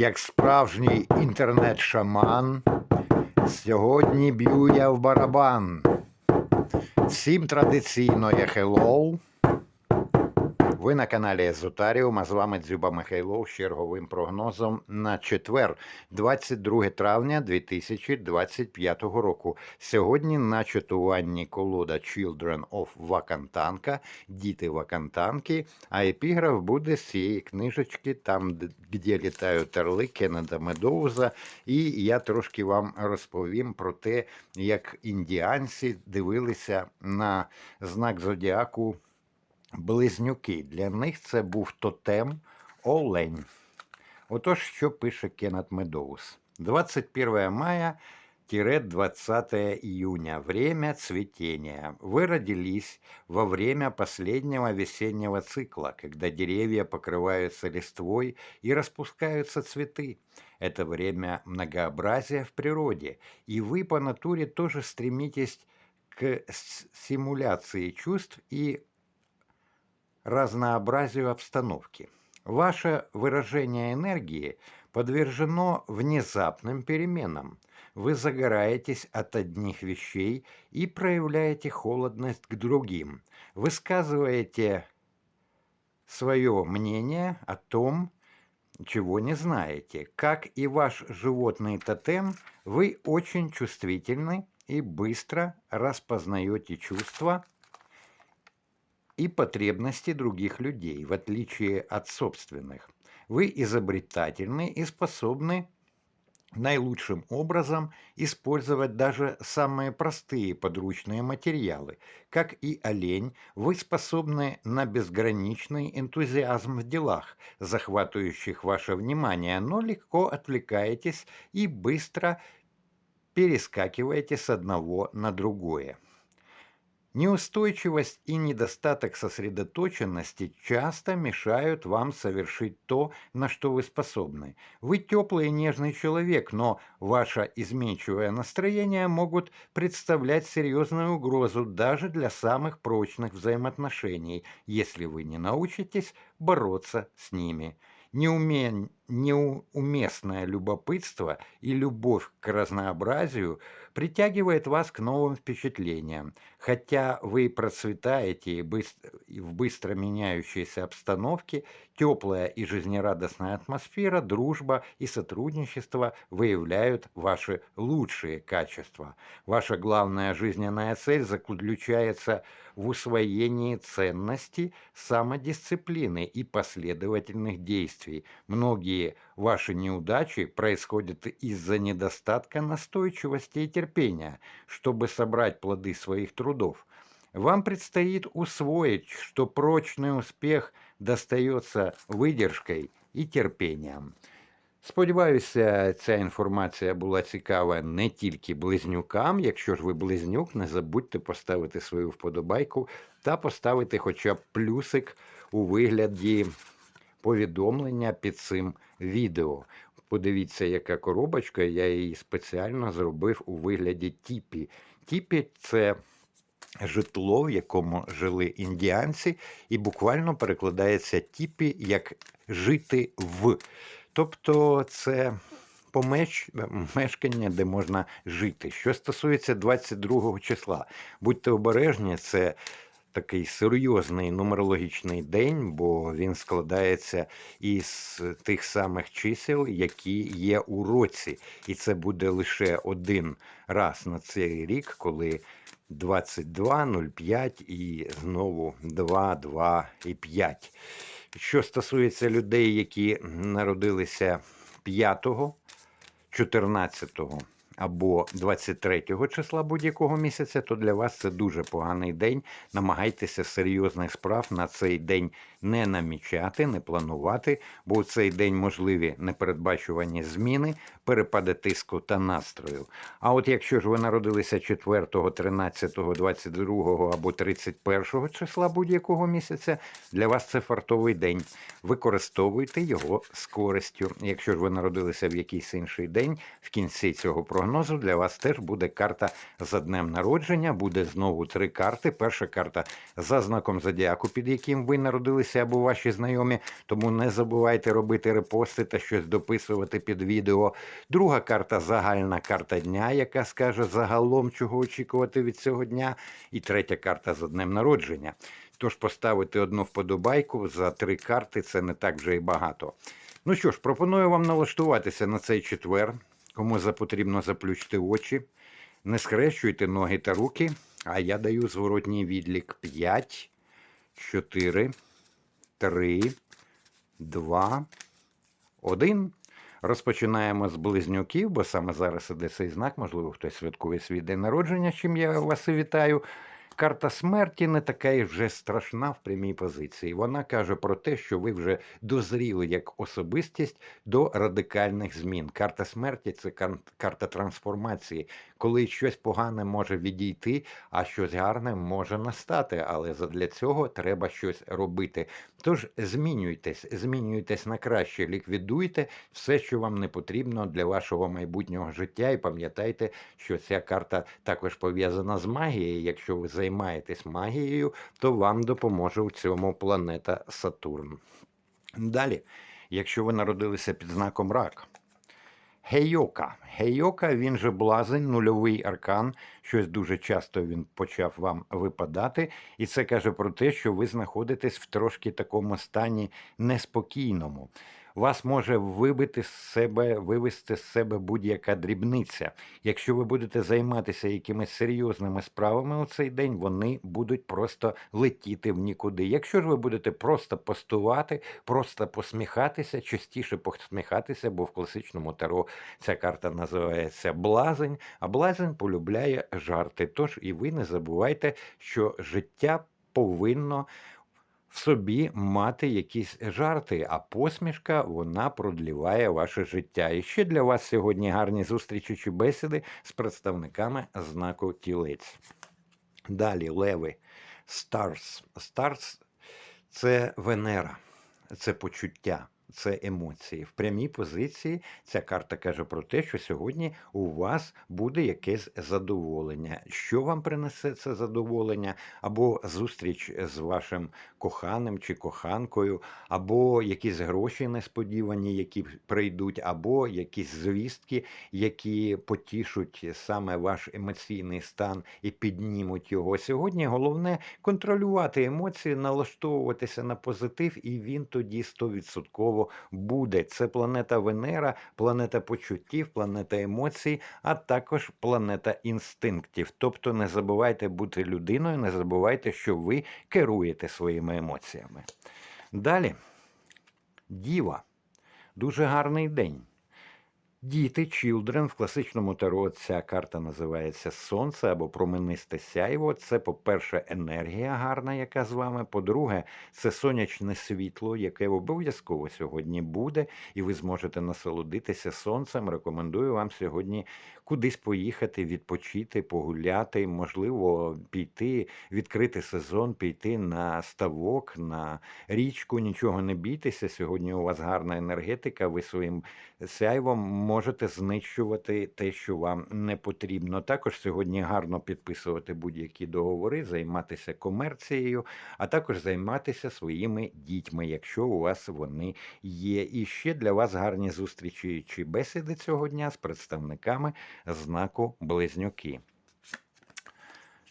як справжній інтернет-шаман. Сьогодні б'ю я в барабан. Всім традиційно я хеллоу. Ви на каналі Езотаріум, а з вами Дзюба Михайлов з черговим прогнозом на четвер, 22 травня 2025 року. Сьогодні на чатуванні колода Children of Вакантанка, Діти Вакантанки, а епіграф буде з цієї книжечки, там, де літають орли Кеннеда Медоуза. І я трошки вам розповім про те, як індіанці дивилися на знак зодіаку Близнюки. Для них це був тотем Олень. Отож, що пише Кеннет Медоуз. 21 мая 20 июня. Время цветения. Вы родились во время последнего весеннего цикла, когда деревья покрываются листвой и распускаются цветы. Это время многообразия в природе, и вы по натуре тоже стремитесь к симуляции чувств и разнообразию обстановки. Ваше выражение энергии подвержено внезапным переменам. Вы загораетесь от одних вещей и проявляете холодность к другим. Высказываете свое мнение о том, чего не знаете. Как и ваш животный тотем, вы очень чувствительны и быстро распознаете чувства и потребности других людей, в отличие от собственных. Вы изобретательны и способны наилучшим образом использовать даже самые простые подручные материалы. Как и олень, вы способны на безграничный энтузиазм в делах, захватывающих ваше внимание, но легко отвлекаетесь и быстро перескакиваете с одного на другое. Неустойчивость и недостаток сосредоточенности часто мешают вам совершить то, на что вы способны. Вы теплый и нежный человек, но ваше изменчивое настроение могут представлять серьезную угрозу даже для самых прочных взаимоотношений, если вы не научитесь бороться с ними. Неуме- Неуместное любопытство и любовь к разнообразию притягивает вас к новым впечатлениям. Хотя вы процветаете в быстро меняющейся обстановке, теплая и жизнерадостная атмосфера, дружба и сотрудничество выявляют ваши лучшие качества. Ваша главная жизненная цель заключается в усвоении ценности самодисциплины и последовательных действий. Многие ваши неудачи происходят из-за недостатка настойчивости и терпения, чтобы собрать плоды своих трудов. Вам предстоит усвоить, что прочный успех достается выдержкой і терпінням. Сподіваюся, ця інформація була цікава не тільки близнюкам. Якщо ж ви близнюк, не забудьте поставити свою вподобайку та поставити хоча б плюсик у вигляді повідомлення під цим відео. Подивіться, яка коробочка, я її спеціально зробив у вигляді тіпі. Тіпі це житло, в якому жили індіанці, і буквально перекладається тіпі як жити в. Тобто це мешкання, де можна жити. Що стосується 22 числа, будьте обережні, це такий серйозний нумерологічний день, бо він складається із тих самих чисел, які є у році. І це буде лише один раз на цей рік, коли 22, 05 і знову 2, 2 і 5. Що стосується людей, які народилися 5, 14 або 23 числа будь-якого місяця, то для вас це дуже поганий день. Намагайтеся серйозних справ на цей день не намічати, не планувати, бо у цей день можливі непередбачувані зміни, перепади тиску та настрою. А от якщо ж ви народилися 4, 13, 22 або 31 числа будь-якого місяця, для вас це фартовий день. Використовуйте його з користю. Якщо ж ви народилися в якийсь інший день, в кінці цього прогнозу прогнозу для вас теж буде карта за днем народження. Буде знову три карти. Перша карта за знаком зодіаку, під яким ви народилися або ваші знайомі. Тому не забувайте робити репости та щось дописувати під відео. Друга карта загальна карта дня, яка скаже загалом, чого очікувати від цього дня. І третя карта за днем народження. Тож поставити одну вподобайку за три карти це не так вже і багато. Ну що ж, пропоную вам налаштуватися на цей четвер. Кому потрібно заплющити очі. Не схрещуйте ноги та руки, а я даю зворотній відлік 5, 4, 3, 2, 1. Розпочинаємо з близнюків, бо саме зараз іде цей знак, можливо, хтось святкує свій день народження, чим я вас і вітаю. Карта смерті не така і вже страшна в прямій позиції. Вона каже про те, що ви вже дозріли як особистість до радикальних змін. Карта смерті це карта трансформації, коли щось погане може відійти, а щось гарне може настати. Але задля цього треба щось робити. Тож змінюйтесь, змінюйтесь на краще, ліквідуйте все, що вам не потрібно для вашого майбутнього життя. І пам'ятайте, що ця карта також пов'язана з магією. Якщо ви займаєтесь магією, то вам допоможе у цьому планета Сатурн. Далі, якщо ви народилися під знаком рак. Гейока. Гейока, він же блазень, нульовий аркан. Щось дуже часто він почав вам випадати. І це каже про те, що ви знаходитесь в трошки такому стані неспокійному. Вас може вибити з себе, вивести з себе будь-яка дрібниця. Якщо ви будете займатися якимись серйозними справами у цей день, вони будуть просто летіти в нікуди. Якщо ж ви будете просто постувати, просто посміхатися, частіше посміхатися, бо в класичному таро ця карта називається блазень, а блазень полюбляє жарти. Тож і ви не забувайте, що життя повинно в собі мати якісь жарти, а посмішка вона продліває ваше життя. І ще для вас сьогодні гарні зустрічі чи бесіди з представниками знаку тілець. Далі леви. Старс. Старс це Венера, це почуття. Це емоції. В прямій позиції ця карта каже про те, що сьогодні у вас буде якесь задоволення. Що вам принесе це задоволення? Або зустріч з вашим коханим чи коханкою, або якісь гроші несподівані, які прийдуть, або якісь звістки, які потішуть саме ваш емоційний стан і піднімуть його. Сьогодні головне контролювати емоції, налаштовуватися на позитив, і він тоді 100% буде. Це планета Венера, планета почуттів, планета емоцій, а також планета інстинктів. Тобто не забувайте бути людиною, не забувайте, що ви керуєте своїми емоціями. Далі, діва. Дуже гарний день. Діти, children, в класичному таро ця карта називається Сонце або променисте сяйво. Це, по-перше, енергія гарна, яка з вами. По-друге, це сонячне світло, яке обов'язково сьогодні буде, і ви зможете насолодитися сонцем. Рекомендую вам сьогодні кудись поїхати, відпочити, погуляти, можливо, піти, відкрити сезон, піти на ставок, на річку. Нічого не бійтеся. Сьогодні у вас гарна енергетика. Ви своїм сяйвом можете знищувати те, що вам не потрібно. Також сьогодні гарно підписувати будь-які договори, займатися комерцією, а також займатися своїми дітьми, якщо у вас вони є. І ще для вас гарні зустрічі чи бесіди цього дня з представниками знаку Близнюки.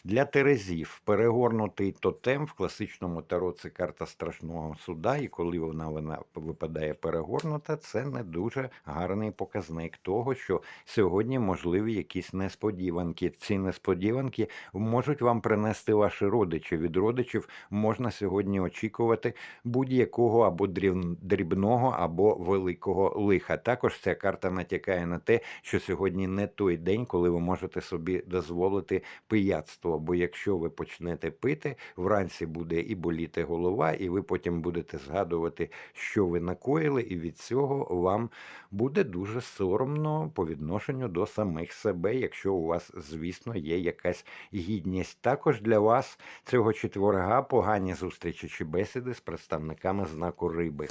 Для Терезів перегорнутий тотем в класичному таро це карта страшного суда, і коли вона, вона випадає перегорнута, це не дуже гарний показник того, що сьогодні можливі якісь несподіванки. Ці несподіванки можуть вам принести ваші родичі. Від родичів можна сьогодні очікувати будь-якого або дріб- дрібного, або великого лиха. Також ця карта натякає на те, що сьогодні не той день, коли ви можете собі дозволити пияцтво. Бо якщо ви почнете пити, вранці буде і боліти голова, і ви потім будете згадувати, що ви накоїли, і від цього вам буде дуже соромно по відношенню до самих себе, якщо у вас, звісно, є якась гідність. Також для вас цього четверга погані зустрічі чи бесіди з представниками знаку риби.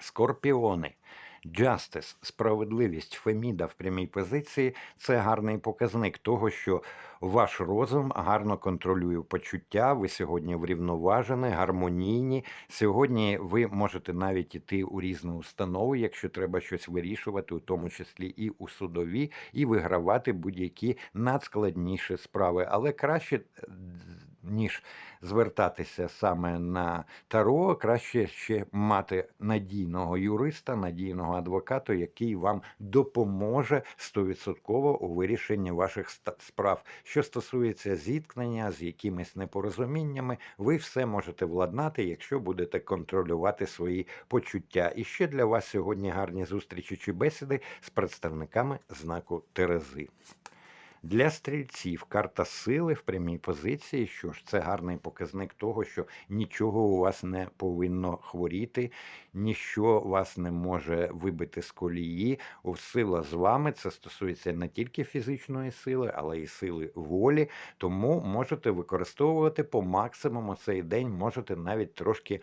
Скорпіони. Justice, справедливість Феміда в прямій позиції це гарний показник того, що ваш розум гарно контролює почуття. Ви сьогодні врівноважені, гармонійні. Сьогодні ви можете навіть іти у різну установу, якщо треба щось вирішувати, у тому числі і у судові, і вигравати будь-які надскладніші справи. Але краще ніж звертатися саме на таро, краще ще мати надійного юриста, надійного адвоката, який вам допоможе стовідсотково у вирішенні ваших справ. Що стосується зіткнення з якимись непорозуміннями, ви все можете владнати, якщо будете контролювати свої почуття. І ще для вас сьогодні гарні зустрічі чи бесіди з представниками знаку Терези. Для стрільців карта сили в прямій позиції. Що ж, це гарний показник того, що нічого у вас не повинно хворіти, ніщо вас не може вибити з колії. Сила з вами це стосується не тільки фізичної сили, але й сили волі. Тому можете використовувати по максимуму цей день, можете навіть трошки.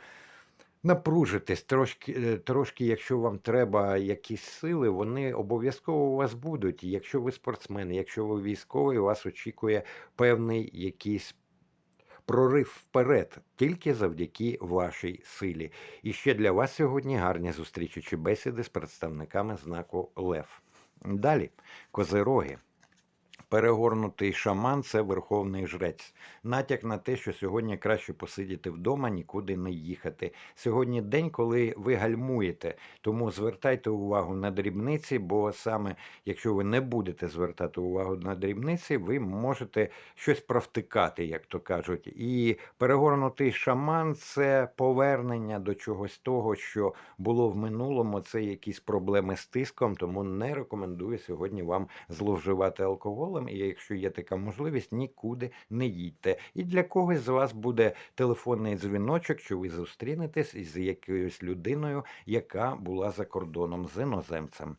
Напружитись трошки, е, трошки, якщо вам треба якісь сили, вони обов'язково у вас будуть. Якщо ви спортсмен, якщо ви військовий, вас очікує певний якийсь прорив вперед, тільки завдяки вашій силі. І ще для вас сьогодні гарні зустрічі чи бесіди з представниками знаку Лев. Далі, козироги. Перегорнутий шаман це верховний жрець. Натяк на те, що сьогодні краще посидіти вдома, нікуди не їхати. Сьогодні день, коли ви гальмуєте, тому звертайте увагу на дрібниці, бо саме якщо ви не будете звертати увагу на дрібниці, ви можете щось провтикати, як то кажуть. І перегорнутий шаман це повернення до чогось того, що було в минулому. Це якісь проблеми з тиском, тому не рекомендую сьогодні вам зловживати алкоголем. І якщо є така можливість, нікуди не їдьте. І для когось з вас буде телефонний дзвіночок, що ви зустрінетесь із якоюсь людиною, яка була за кордоном з іноземцем.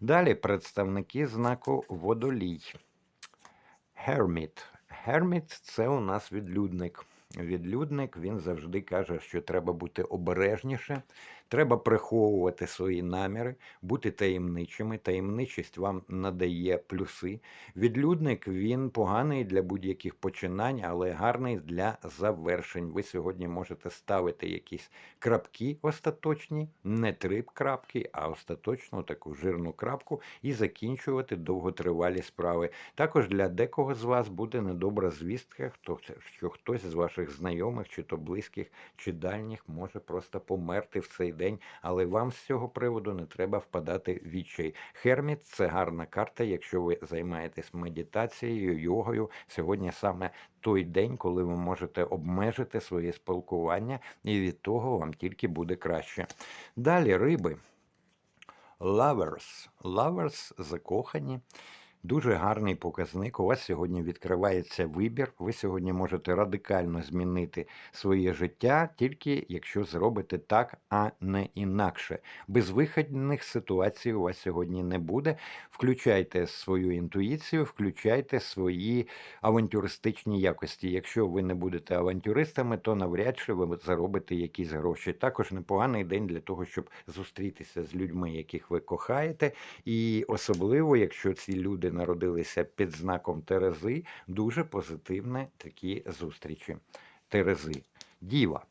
Далі представники знаку водолій. Hermit. Hermit – це у нас відлюдник. Відлюдник він завжди каже, що треба бути обережніше, треба приховувати свої наміри, бути таємничими. Таємничість вам надає плюси. Відлюдник він поганий для будь-яких починань, але гарний для завершень. Ви сьогодні можете ставити якісь крапки остаточні, не три крапки, а остаточну таку жирну крапку і закінчувати довготривалі справи. Також для декого з вас буде недобра звістка, що хтось з ваших знайомих, чи то близьких, чи дальніх може просто померти в цей день, але вам з цього приводу не треба впадати в відчай. Херміт це гарна карта, якщо ви займаєтесь медитацією, йогою. Сьогодні саме той день, коли ви можете обмежити своє спілкування, і від того вам тільки буде краще. Далі риби. Lovers. Lovers закохані. Дуже гарний показник. У вас сьогодні відкривається вибір. Ви сьогодні можете радикально змінити своє життя, тільки якщо зробите так, а не інакше. Безвиходних ситуацій у вас сьогодні не буде. Включайте свою інтуїцію, включайте свої авантюристичні якості. Якщо ви не будете авантюристами, то навряд чи ви заробите якісь гроші. Також непоганий день для того, щоб зустрітися з людьми, яких ви кохаєте, і особливо, якщо ці люди народилися під знаком Терези, дуже позитивні такі зустрічі. Терези. Діва.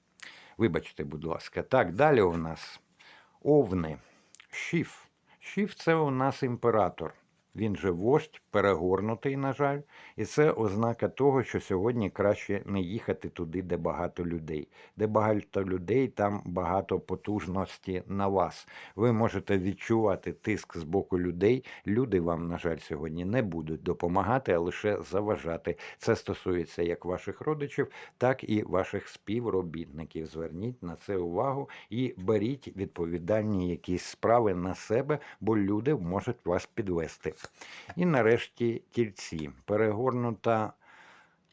Вибачте, будь ласка. Так, далі у нас овни. Шіф. Шіф це у нас імператор. Він же вождь, перегорнутий, на жаль, і це ознака того, що сьогодні краще не їхати туди, де багато людей. Де багато людей, там багато потужності на вас. Ви можете відчувати тиск з боку людей. Люди вам, на жаль, сьогодні не будуть допомагати, а лише заважати. Це стосується як ваших родичів, так і ваших співробітників. Зверніть на це увагу і беріть відповідальні якісь справи на себе, бо люди можуть вас підвести. І нарешті тільці. Перегорнута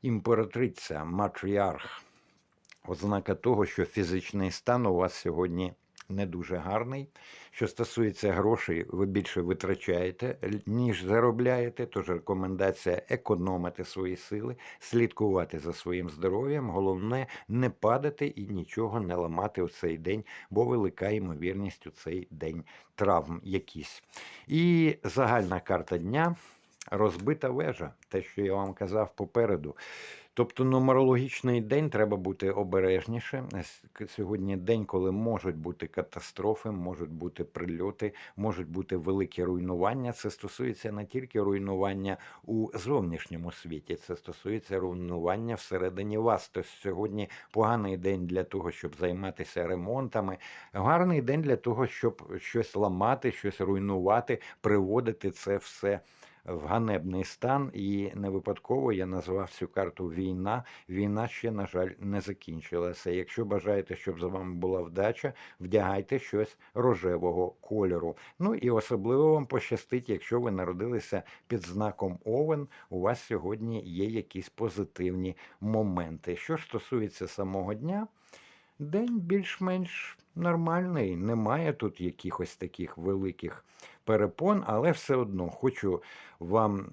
імператриця, матріарх. Ознака того, що фізичний стан у вас сьогодні не дуже гарний. Що стосується грошей, ви більше витрачаєте, ніж заробляєте. Тож рекомендація економити свої сили, слідкувати за своїм здоров'ям. Головне не падати і нічого не ламати у цей день, бо велика ймовірність у цей день травм якісь. І загальна карта дня розбита вежа, те, що я вам казав попереду. Тобто нумерологічний день треба бути обережніше. Сьогодні день, коли можуть бути катастрофи, можуть бути прильоти, можуть бути великі руйнування. Це стосується не тільки руйнування у зовнішньому світі, це стосується руйнування всередині вас. Тож сьогодні поганий день для того, щоб займатися ремонтами, гарний день для того, щоб щось ламати, щось руйнувати, приводити це все в ганебний стан, і не випадково я назвав цю карту війна. Війна ще, на жаль, не закінчилася. Якщо бажаєте, щоб з вами була вдача, вдягайте щось рожевого кольору. Ну і особливо вам пощастить, якщо ви народилися під знаком Овен, у вас сьогодні є якісь позитивні моменти. Що ж стосується самого дня, день більш-менш нормальний. Немає тут якихось таких великих перепон, але все одно хочу вам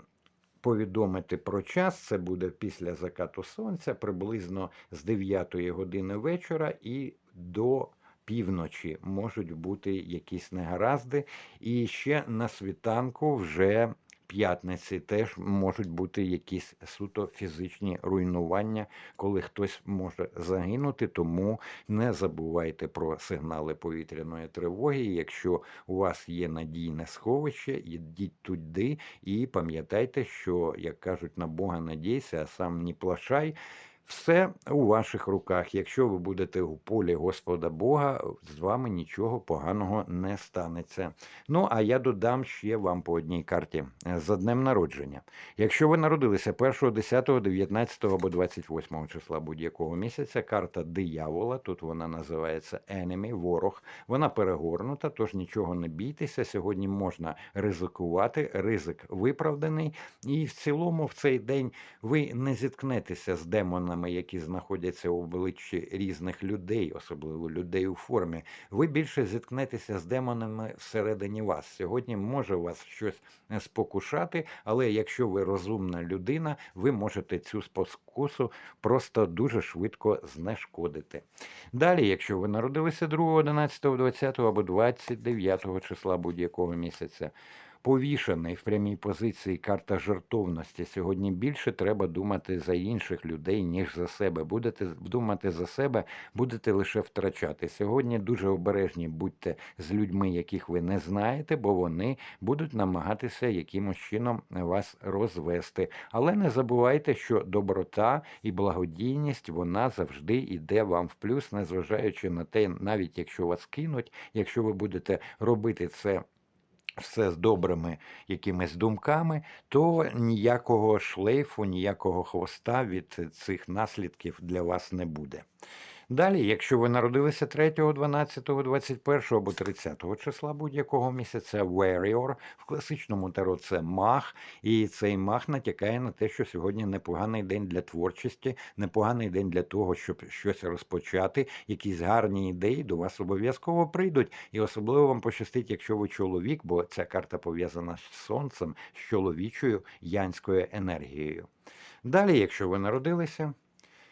повідомити про час. Це буде після закату сонця, приблизно з 9 години вечора і до півночі можуть бути якісь негаразди. І ще на світанку вже. П'ятниці теж можуть бути якісь суто фізичні руйнування, коли хтось може загинути. Тому не забувайте про сигнали повітряної тривоги. Якщо у вас є надійне сховище, йдіть туди і пам'ятайте, що, як кажуть, на Бога надійся, а сам не плашай. Все у ваших руках. Якщо ви будете у полі Господа Бога, з вами нічого поганого не станеться. Ну, а я додам ще вам по одній карті е, за днем народження. Якщо ви народилися 1, 10, 19 або 28 числа будь-якого місяця, карта диявола, тут вона називається Enemy, ворог, вона перегорнута, тож нічого не бійтеся. Сьогодні можна ризикувати, ризик виправданий. І в цілому в цей день ви не зіткнетеся з демонами, які знаходяться у обличчі різних людей, особливо людей у формі. Ви більше зіткнетеся з демонами всередині вас. Сьогодні може вас щось е, спокушати, але якщо ви розумна людина, ви можете цю спокусу просто дуже швидко знешкодити. Далі, якщо ви народилися 2, 11, 20 або 29 числа будь-якого місяця, повішений в прямій позиції карта жертовності. Сьогодні більше треба думати за інших людей, ніж за себе. Будете думати за себе, будете лише втрачати. Сьогодні дуже обережні будьте з людьми, яких ви не знаєте, бо вони будуть намагатися якимось чином вас розвести. Але не забувайте, що доброта і благодійність вона завжди йде вам в плюс, незважаючи на те, навіть якщо вас кинуть, якщо ви будете робити це все з добрими якимись думками, то ніякого шлейфу, ніякого хвоста від цих наслідків для вас не буде. Далі, якщо ви народилися 3, 12, 21 або 30 числа будь-якого місяця, Warrior, в класичному таро це маг, і цей маг натякає на те, що сьогодні непоганий день для творчості, непоганий день для того, щоб щось розпочати, якісь гарні ідеї до вас обов'язково прийдуть. І особливо вам пощастить, якщо ви чоловік, бо ця карта пов'язана з сонцем, з чоловічою янською енергією. Далі, якщо ви народилися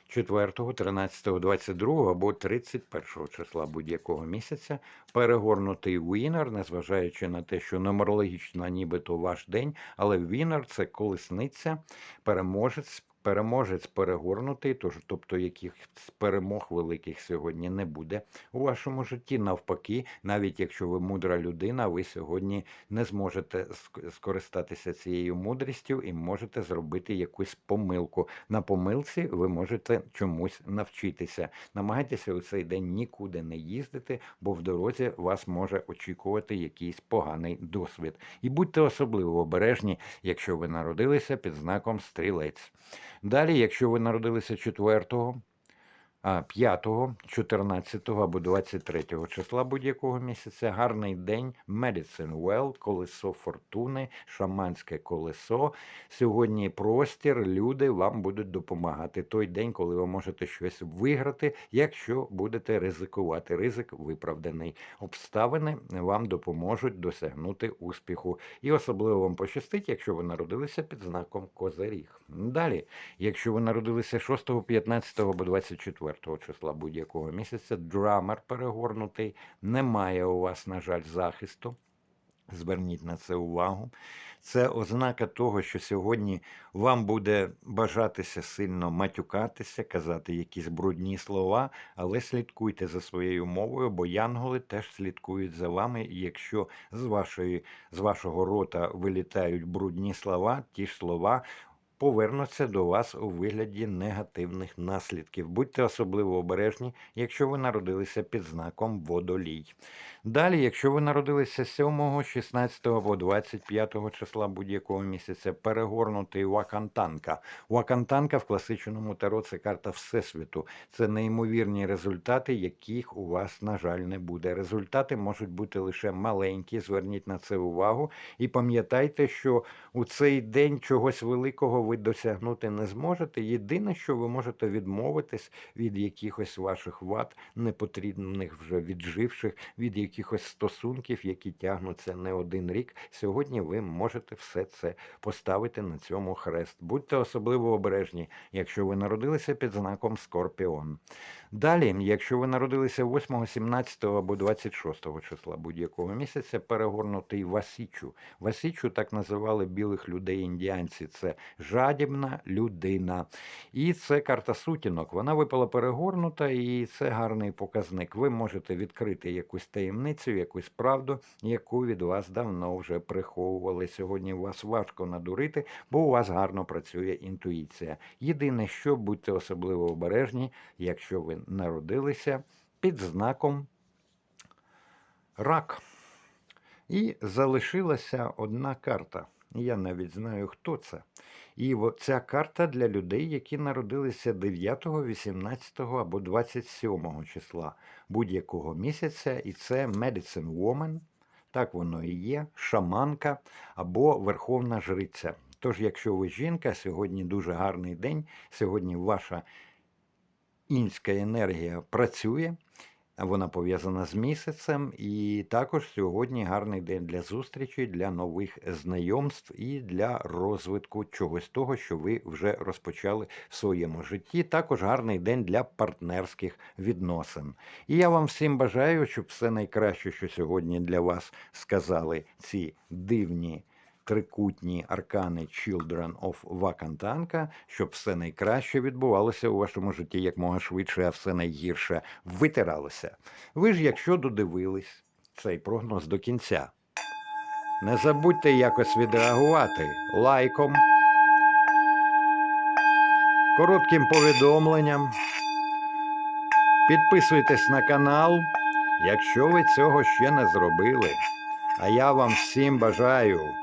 4, 13, 22 або 31 числа будь-якого місяця перегорнутий Вінер, незважаючи на те, що нумерологічно нібито ваш день, але Вінер це колесниця, переможець. Переможець перегорнутий, тож, тобто якихось перемог великих сьогодні не буде у вашому житті. Навпаки, навіть якщо ви мудра людина, ви сьогодні не зможете скористатися цією мудрістю і можете зробити якусь помилку. На помилці ви можете чомусь навчитися. Намагайтеся у цей день нікуди не їздити, бо в дорозі вас може очікувати якийсь поганий досвід. І будьте особливо обережні, якщо ви народилися під знаком стрілець. Далі, якщо ви народилися 4, а 5, 14 або 23 числа будь-якого місяця. Гарний день, Medicine Well, колесо фортуни, шаманське колесо. Сьогодні простір, люди вам будуть допомагати. Той день, коли ви можете щось виграти, якщо будете ризикувати. Ризик виправданий. Обставини вам допоможуть досягнути успіху. І особливо вам пощастить, якщо ви народилися під знаком Козиріг. Далі, якщо ви народилися 6, 15 або 24 числа будь-якого місяця, драмер перегорнутий, немає у вас, на жаль, захисту. Зверніть на це увагу. Це ознака того, що сьогодні вам буде бажатися сильно матюкатися, казати якісь брудні слова, але слідкуйте за своєю мовою, бо янголи теж слідкують за вами. І якщо з, вашої, з вашого рота вилітають брудні слова, ті ж слова повернуться до вас у вигляді негативних наслідків. Будьте особливо обережні, якщо ви народилися під знаком водолій. Далі, якщо ви народилися 7, 16 або 25 числа будь-якого місяця, перегорнутий Вакантанка. Вакантанка в класичному таро це карта Всесвіту. Це неймовірні результати, яких у вас, на жаль, не буде. Результати можуть бути лише маленькі. Зверніть на це увагу. І пам'ятайте, що у цей день чогось великого ви досягнути не зможете. Єдине, що ви можете відмовитись від якихось ваших вад, непотрібних вже відживших, від якихось стосунків, які тягнуться не один рік. Сьогодні ви можете все це поставити на цьому хрест. Будьте особливо обережні, якщо ви народилися під знаком Скорпіон. Далі, якщо ви народилися 8, 17 або 26 числа будь-якого місяця, перегорнутий Васічу. Васічу так називали білих людей індіанці. Це жадібна людина. І це карта сутінок. Вона випала перегорнута, і це гарний показник. Ви можете відкрити якусь таємницю, якусь правду, яку від вас давно вже приховували. Сьогодні вас важко надурити, бо у вас гарно працює інтуїція. Єдине, що будьте особливо обережні, якщо ви народилися під знаком рак. І залишилася одна карта. Я навіть знаю, хто це. І ця карта для людей, які народилися 9, 18 або 27 числа будь-якого місяця, і це Medicine Woman, так воно і є, шаманка або верховна жриця. Тож, якщо ви жінка, сьогодні дуже гарний день, сьогодні ваша інська енергія працює, вона пов'язана з місяцем, і також сьогодні гарний день для зустрічей, для нових знайомств і для розвитку чогось того, що ви вже розпочали в своєму житті. Також гарний день для партнерських відносин. І я вам всім бажаю, щоб все найкраще, що сьогодні для вас сказали ці дивні трикутні аркани Children of Вакантанка, щоб все найкраще відбувалося у вашому житті якмога швидше, а все найгірше витиралося. Ви ж, якщо додивились цей прогноз до кінця, не забудьте якось відреагувати лайком, коротким повідомленням. Підписуйтесь на канал, якщо ви цього ще не зробили. А я вам всім бажаю